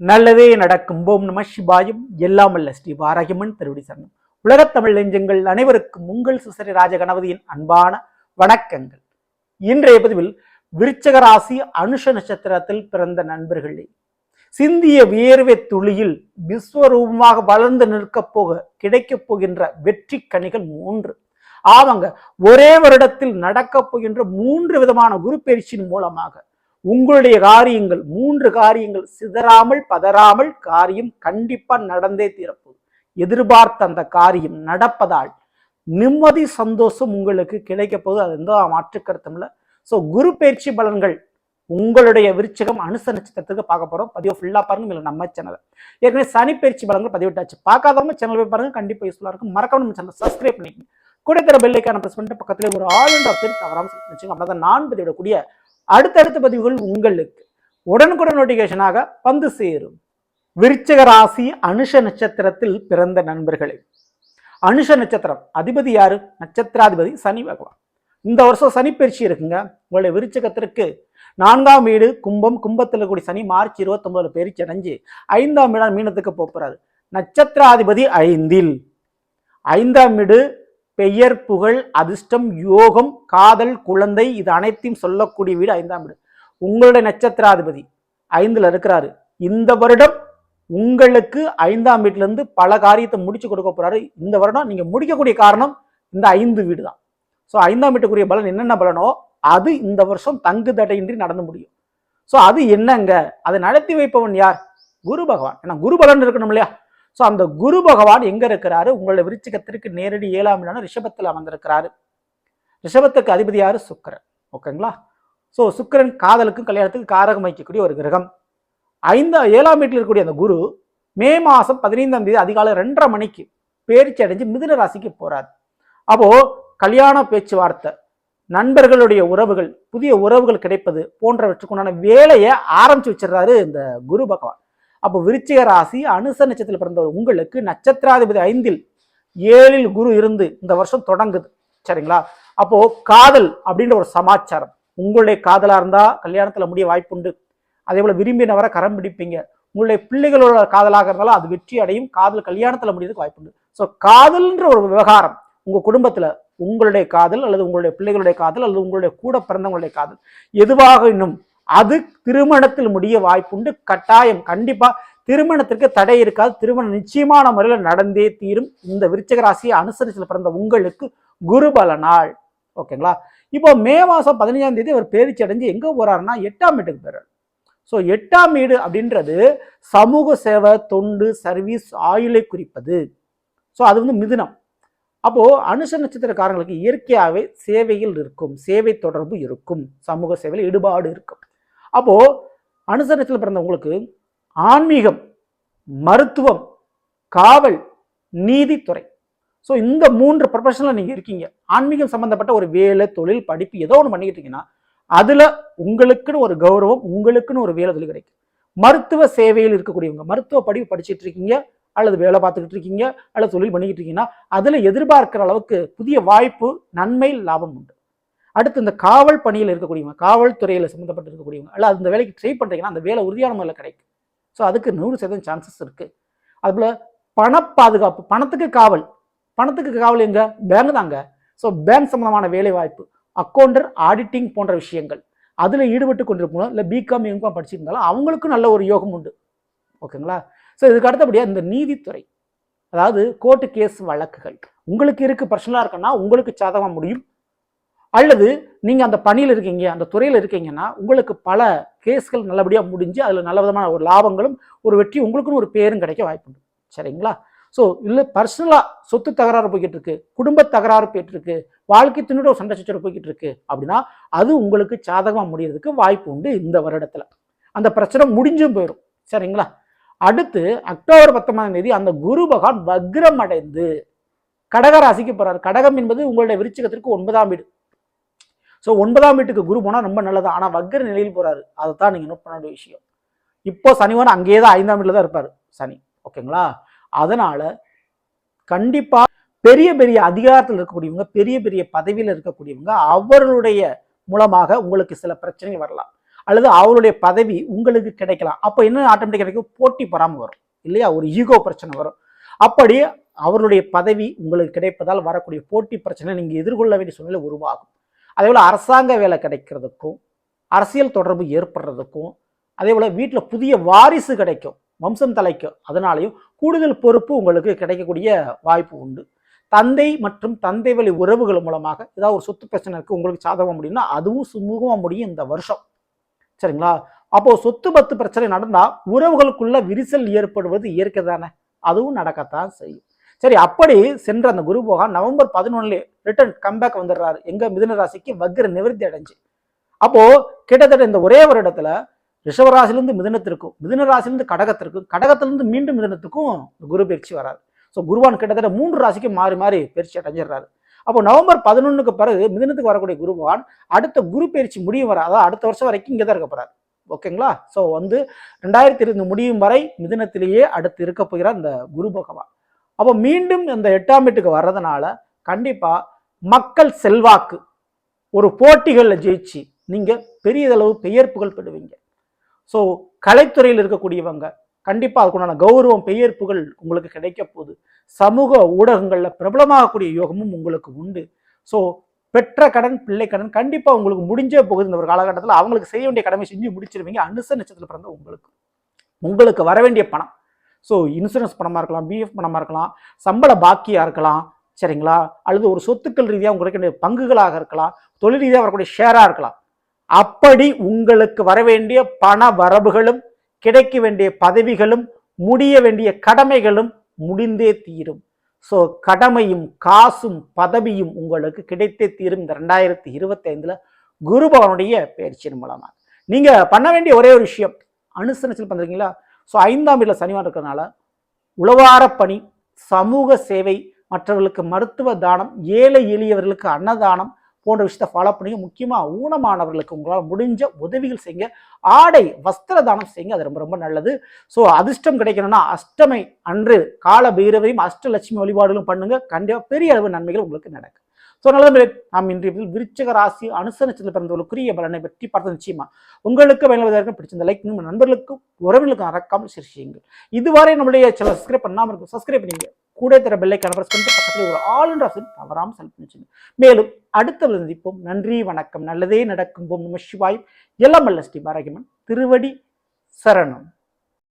நல்லதே நடக்கும். போம் நம சிவாயும். எல்லாம் அல்ல ஸ்ரீ வாராகிமன் திருவடி சரணம். உலகத் தமிழ் நெஞ்சங்கள் அனைவருக்கும் உங்கள் சுசரி ராஜ கணபதியின் அன்பான வணக்கங்கள். இன்றைய பதிவில் விருச்சக ராசி அனுஷ நட்சத்திரத்தில் பிறந்த நண்பர்களே. சிந்திய வியர்வை துளியில் விஸ்வரூபமாக வளர்ந்து நிற்கப் போக கிடைக்கப் போகின்ற வெற்றி கனிகள் மூன்று. ஆமாங்க ஒரே வருடத்தில் நடக்கப் போகின்ற மூன்று விதமான குரு பயிற்சியின் மூலமாக உங்களுடைய காரியங்கள் மூன்று காரியங்கள் சிதறாமல் பதறாமல் காரியம் கண்டிப்பா நடந்தே தீரப்போகுது. எதிர்பார்த்த அந்த காரியம் நடப்பதால் நிம்மதி சந்தோஷம் உங்களுக்கு கிடைக்க போகுது. அது எந்த மாற்று இல்லை. ஸோ குரு பயிற்சி பலன்கள் உங்களுடைய விருச்சகம் அனுச நட்சத்திரத்துக்கு பார்க்க போகிறோம் பதிவு ஃபுல்லாக பாருங்க இல்லை நம்ம சேனலை ஏற்கனவே சனி பயிற்சி பலன்கள் பதிவிட்டாச்சு. பார்க்காதவங்க சேனல் போய் பாருங்க கண்டிப்பாக யூஸ்ஃபுல்லாக இருக்கும். மறக்காம நம்ம சேனல் சப்ஸ்கிரைப் பண்ணிக்கங்க. கூட தர பெல்லைக்கான ப்ரெஸ் பண்ணிட்டு பக்கத்தில் ஒரு ஆல் அண்ட் ஆஃப் தவறாமல் வச்சுங்க அப்படின்னா நான் பதிவிடக்கூடிய அடுத்தடுத்த பதிவுகள் உங்களுக்கு உடனுக்குடன் நோட்டிஃபிகேஷனாக வந்து சேரும். விருச்சக ராசி அனுஷ நட்சத்திரத்தில் பிறந்த நண்பர்களே. அனுஷ நட்சத்திரம் அதிபதி யாரு? நட்சத்திராதிபதி சனி பகவான். இந்த வருஷம் சனி பயிற்சி இருக்குங்க. உங்களுடைய விருச்சகத்திற்கு நான்காம் வீடு கும்பம் கும்பத்தில் கூடிய சனி மார்ச் இருபத்தொன்பதுல பயிற்சி அடைஞ்சு ஐந்தாம் வீடான மீனத்துக்கு போகிறாரு நட்சத்திராதிபதி ஐந்தில். ஐந்தாம் வீடு பெயர் புகழ் அதிர்ஷ்டம் யோகம் காதல் குழந்தை இது அனைத்தையும் சொல்லக்கூடிய வீடு ஐந்தாம் வீடு. உங்களுடைய நட்சத்திராதிபதி ஐந்தில் இருக்கிறாரு. இந்த வருடம் உங்களுக்கு ஐந்தாம் வீட்டிலேருந்து பல காரியத்தை முடிச்சு கொடுக்க போறாரு. இந்த வருடம் நீங்க முடிக்கக்கூடிய காரணம் இந்த ஐந்து வீடு தான் ஸோ ஐந்தாம் வீட்டுக்குரிய பலன் என்னென்ன பலனோ அது இந்த வருஷம் தங்கு தடையின்றி நடந்து முடியும். ஸோ அது என்னங்க? அதை நடத்தி வைப்பவன் யார்? குரு பகவான். ஏன்னா குரு பலன் இருக்கணும் இல்லையா? ஸோ அந்த குரு பகவான் எங்க இருக்கிறாரு? உங்களுடைய விருச்சிகத்திற்கு நேரடி ஏழாம் இடம் ரிஷபத்தில் அமர்ந்திருக்கிறாரு. ரிஷபத்துக்கு அதிபதியார் சுக்கரன். ஓகேங்களா ஸோ சுக்கரன் காதலுக்கும் கல்யாணத்துக்கு காரகம் வைக்கக்கூடிய ஒரு கிரகம். ஐந்து ஏழாம் வீட்டில் இருக்கக்கூடிய அந்த குரு மே மாதம் பதினைந்தாம் தேதி அதிகாலை ரெண்டரை மணிக்கு பேரிச்சி அடைஞ்சு மிதுன ராசிக்கு போறார். அப்போ கல்யாண பேச்சுவார்த்தை நண்பர்களுடைய உறவுகள் புதிய உறவுகள் கிடைப்பது போன்றவற்றுக்குண்டான வேலையை ஆரம்பிச்சு வச்சிடுறாரு இந்த குரு பகவான். அப்போ விருச்சிக ராசி அனுச நட்சத்திரத்தில் பிறந்தவர் உங்களுக்கு நட்சத்திராதிபதி ஐந்தில் ஏழில் குரு இருந்து இந்த வருஷம் தொடங்குது. சரிங்களா? அப்போ காதல் அப்படின்ற ஒரு சமாச்சாரம். உங்களுடைய காதலாக இருந்தால் கல்யாணத்தில் முடிய வாய்ப்புண்டு. அதே போல விரும்பினவரை கரம் பிடிப்பீங்க. உங்களுடைய பிள்ளைகளோட காதலாக இருந்தாலும் அது வெற்றி அடையும். காதல் கல்யாணத்தில் முடியறதுக்கு வாய்ப்புண்டு. ஸோ காதல்ன்ற ஒரு விவகாரம் உங்கள் குடும்பத்தில் உங்களுடைய காதல் அல்லது உங்களுடைய பிள்ளைகளுடைய காதல் அல்லது உங்களுடைய கூட பிறந்தவங்களுடைய காதல் எதுவாக இன்னும் அது திருமணத்தில் முடிய வாய்ப்புண்டு. கட்டாயம் கண்டிப்பா திருமணத்திற்கு தடை இருக்காது. திருமணம் நிச்சயமான முறையில் நடந்தே தீரும். இந்த விருச்சக ராசியை அனுசரிச்சில் பிறந்த உங்களுக்கு குரு பலனாள் ஓகேங்களா? இப்போ மே மாதம் பதினஞ்சாம் தேதி அவர் பேரிச்சு அடைஞ்சு எங்கே போறாருன்னா எட்டாம் வீட்டுக்கு போகிறார் ஸோ எட்டாம் வீடு அப்படின்றது சமூக சேவை தொண்டு சர்வீஸ் ஆயுளை குறிப்பது. ஸோ அது வந்து மிதுனம். அப்போது அனுச நட்சத்திரக்காரங்களுக்கு இயற்கையாகவே சேவையில் இருக்கும் சேவை தொடர்பு இருக்கும். சமூக சேவையில் ஈடுபாடு இருக்கும். அப்போது அனுச பிறந்தவங்களுக்கு ஆன்மீகம் மருத்துவம் காவல் நீதித்துறை. ஸோ இந்த மூன்று ப்ரொஃபஷனில் நீங்கள் இருக்கீங்க. ஆன்மீகம் சம்மந்தப்பட்ட ஒரு வேலை தொழில் படிப்பு ஏதோ ஒன்று பண்ணிக்கிட்டு இருக்கீங்கன்னா அதில் உங்களுக்குன்னு ஒரு கௌரவம் உங்களுக்குன்னு ஒரு வேலை தொழில் கிடைக்கும். மருத்துவ சேவையில் இருக்கக்கூடியவங்க மருத்துவ படிப்பு படிச்சுட்டு இருக்கீங்க அல்லது வேலை பார்த்துக்கிட்டு இருக்கீங்க அல்லது தொழில் பண்ணிக்கிட்டு இருக்கீங்கன்னா அதில் எதிர்பார்க்கிற அளவுக்கு புதிய வாய்ப்பு நன்மை லாபம் உண்டு. அடுத்து இந்த காவல் பணியில் இருக்கக்கூடியவங்க காவல்துறையில் சம்மந்தப்பட்டு இருக்கக்கூடியவங்க அல்ல அந்த வேலைக்கு ட்ரை பண்ணுறீங்கன்னா அந்த வேலை உறுதியான முறையில் கிடைக்கும். ஸோ அதுக்கு நூறு சதவீதம் சான்சஸ் இருக்குது அதுபோல் பண பாதுகாப்பு பணத்துக்கு காவல். பணத்துக்கு காவல் எங்க? பேங்க் தாங்க. ஸோ பேங்க் சம்மந்தமான வேலை வாய்ப்பு அக்கௌண்டர் ஆடிட்டிங் போன்ற விஷயங்கள். அதில் ஈடுபட்டு கொண்டிருக்கணும் இல்லை பிகாம் எங்காம் படிச்சிருந்தாலும் அவங்களுக்கும் நல்ல ஒரு யோகம் உண்டு. ஓகேங்களா ஸோ இதுக்கு அடுத்தபடியாக இந்த நீதித்துறை. அதாவது கோர்ட்டு கேஸ் வழக்குகள். உங்களுக்கு இருக்குது பர்சனலாக இருக்குன்னா உங்களுக்கு சாதகமாக முடியும். அல்லது நீங்கள் அந்த பணியில் இருக்கீங்க அந்த துறையில் இருக்கீங்கன்னா உங்களுக்கு பல கேஸ்கள் நல்லபடியாக முடிஞ்சு அதில் நல்ல விதமான ஒரு லாபங்களும் ஒரு வெற்றி உங்களுக்குன்னு ஒரு பேரும் கிடைக்க வாய்ப்புண்டு. சரிங்களா? ஸோ இல்லை பர்சனலாக சொத்து தகராறு போய்கிட்டு இருக்கு குடும்ப தகராறு போயிட்டு இருக்கு வாழ்க்கை துணியோட ஒரு சண்டை சச்சரவு போய்கிட்டு இருக்கு அப்படின்னா அது உங்களுக்கு சாதகமாக முடியறதுக்கு வாய்ப்பு உண்டு இந்த வருடத்தில். அந்த பிரச்சனை முடிஞ்சும் போயிடும் சரிங்களா? அடுத்து அக்டோபர் பத்தொன்பதாம் தேதி அந்த குரு பகவான் வக்ரம் அடைந்து கடகராசிக்கு போறாரு. கடகம் என்பது உங்களுடைய விருச்சிகத்திற்கு ஒன்பதாம் வீடு. ஸோ ஒன்பதாம் வீட்டுக்கு குரு போனால் ரொம்ப நல்லது. ஆனால் வக்ர நிலையில் போகிறாரு அதை தான் நீங்கள் நோட் பண்ண வேண்டிய விஷயம். இப்போ சனிவன் அங்கேயே தான் ஐந்தாம் வீட்டில் தான் இருப்பார் சனி. ஓகேங்களா அதனால் கண்டிப்பாக பெரிய பெரிய அதிகாரத்தில் இருக்கக்கூடியவங்க பெரிய பெரிய பதவியில் இருக்கக்கூடியவங்க அவர்களுடைய மூலமாக உங்களுக்கு சில பிரச்சனைகள் வரலாம். அல்லது அவருடைய பதவி உங்களுக்கு கிடைக்கலாம். அப்போ என்ன ஆட்டோமேட்டிக் கிடைக்கும்? போட்டி பொறாமல் வரும். இல்லையா? ஒரு ஈகோ பிரச்சனை வரும். அப்படி அவருடைய பதவி உங்களுக்கு கிடைப்பதால் வரக்கூடிய போட்டி பிரச்சனை நீங்கள் எதிர்கொள்ள வேண்டிய சூழ்நிலை உருவாகும். அதே போல் அரசாங்க வேலை கிடைக்கிறதுக்கும் அரசியல் தொடர்பு ஏற்படுறதுக்கும் அதே போல் வீட்டில் புதிய வாரிசு கிடைக்கும் வம்சம் தலைக்கும். அதனாலையும் கூடுதல் பொறுப்பு உங்களுக்கு கிடைக்கக்கூடிய வாய்ப்பு உண்டு. தந்தை மற்றும் தந்தை வழி உறவுகள் மூலமாக ஏதாவது ஒரு சொத்து பிரச்சனை இருக்குது உங்களுக்கு சாதகம் முடியும்னா அதுவும் சுமூகமாக முடியும் இந்த வருஷம். சரிங்களா? அப்போது சொத்து பத்து பிரச்சனை நடந்தால் உறவுகளுக்குள்ள விரிசல் ஏற்படுவது இயற்கை தானே. அதுவும் நடக்கத்தான் செய்யும். சரி அப்படி சென்ற அந்த குரு போகான் நவம்பர் பதினொன்னுல ரிட்டர்ன் கம்பேக் வந்துடுறாரு. எங்க மிதுன ராசிக்கு வக்ர நிவர்த்தி அடைஞ்சு. அப்போ கிட்டத்தட்ட இந்த ஒரே வருடத்துல ரிஷவராசிலிருந்து மிதனத்திற்கும் மிதன ராசிலிருந்து கடகத்திற்கும் கடகத்திலிருந்து மீண்டும் மிதனத்துக்கும் குரு பயிற்சி வராது. ஸோ குருவான் கிட்டத்தட்ட மூன்று ராசிக்கு மாறி மாறி பயிற்சி அடைஞ்சிடுறாரு. அப்போ நவம்பர் பதினொன்றுக்கு பிறகு மிதனத்துக்கு வரக்கூடிய குரு பகவான் அடுத்த குரு பயிற்சி முடியும் வர அதாவது அடுத்த வருஷம் வரைக்கும் இங்கே தான் இருக்க போறாரு. ஓகேங்களா ஸோ வந்து ரெண்டாயிரத்தி இருபது முடியும் வரை மிதனத்திலேயே அடுத்து இருக்க போகிறார் இந்த குரு பகவான். அப்போ மீண்டும் இந்த எட்டாம் வீட்டுக்கு வர்றதுனால கண்டிப்பாக மக்கள் செல்வாக்கு ஒரு போட்டிகளில் ஜெயிச்சு நீங்கள் பெரியதளவு பெயர்ப்புகள் பெறுவீங்க. ஸோ கலைத்துறையில் இருக்கக்கூடியவங்க கண்டிப்பாக அதுக்குண்டான கௌரவம் பெயர்ப்புகள் உங்களுக்கு கிடைக்க போகுது. சமூக ஊடகங்களில் பிரபலமாகக்கூடிய யோகமும் உங்களுக்கு உண்டு. ஸோ பெற்ற கடன் பிள்ளை கடன் கண்டிப்பாக உங்களுக்கு முடிஞ்சே போகுது இந்த ஒரு காலகட்டத்தில். அவங்களுக்கு செய்ய வேண்டிய கடமை செஞ்சு முடிச்சிருவீங்க. அனுச நட்சத்திரத்தில் பிறந்த உங்களுக்கு உங்களுக்கு வர வேண்டிய பணம். ஸோ இன்சூரன்ஸ் பணமாக இருக்கலாம் பிஎஃப் பணமாக இருக்கலாம் சம்பள பாக்கியாக இருக்கலாம் சரிங்களா? அல்லது ஒரு சொத்துக்கள் ரீதியாக உங்களுக்கு வேண்டிய பங்குகளாக இருக்கலாம் தொழில் ரீதியாக வரக்கூடிய ஷேராக இருக்கலாம். அப்படி உங்களுக்கு வர வேண்டிய பண வரவுகளும் கிடைக்க வேண்டிய பதவிகளும் முடிய வேண்டிய கடமைகளும் முடிந்தே தீரும். ஸோ கடமையும் காசும் பதவியும் உங்களுக்கு கிடைத்தே தீரும் இந்த ரெண்டாயிரத்தி இருபத்தி குருபவனுடைய பயிற்சியின் மூலமாக நீங்கள் பண்ண வேண்டிய ஒரே ஒரு விஷயம் அனுசரிச்சல் பண்ணுறீங்களா ஸோ ஐந்தாம் வீட்டில் சனிவான் இருக்கிறதுனால உழவார பணி சமூக சேவை மற்றவர்களுக்கு மருத்துவ தானம் ஏழை எளியவர்களுக்கு அன்னதானம் போன்ற விஷயத்தை ஃபாலோ பண்ணுங்க முக்கியமாக ஊனமானவர்களுக்கு உங்களால் முடிஞ்ச உதவிகள் செய்யுங்க. ஆடை வஸ்திர தானம் செய்யுங்க. அது ரொம்ப ரொம்ப நல்லது. ஸோ அதிர்ஷ்டம் கிடைக்கணும்னா அஷ்டமை அன்று கால பைரவையும் அஷ்டலட்சுமி வழிபாடுகளும் பண்ணுங்க. கண்டிப்பாக பெரிய அளவு நன்மைகள் உங்களுக்கு நடக்கும். ஸோ நல்லது நாம் இன்றைய விருச்சக ராசி அனுசரிச்சத்தில் பிறந்தவர்களுக்குரிய பலனை பற்றி பார்த்து நிச்சயமா உங்களுக்கு பயனுள்ளதாக பிடிச்சிருந்த லைக் உங்கள் நண்பர்களுக்கும் உறவினர்களுக்கும் மறக்காமல் ஷேர் செய்யுங்கள். இதுவரை நம்மளுடைய சில சப்ஸ்கிரைப் பண்ணாமல் இருக்கும் சப்ஸ்கிரைப் பண்ணிங்க கூட தர பெல்லை கனபரஸ் பண்ணிட்டு பக்கத்தில் ஒரு ஆளுன்ற ஆப்ஷன் தவறாமல் செலக்ட் பண்ணி மேலும் அடுத்த சந்திப்போம். நன்றி வணக்கம். நல்லதே நடக்கும். போம் நம சிவாய். எல்லாம் அல்ல ஸ்ரீ பாரகிமன். திருவடி சரணம்.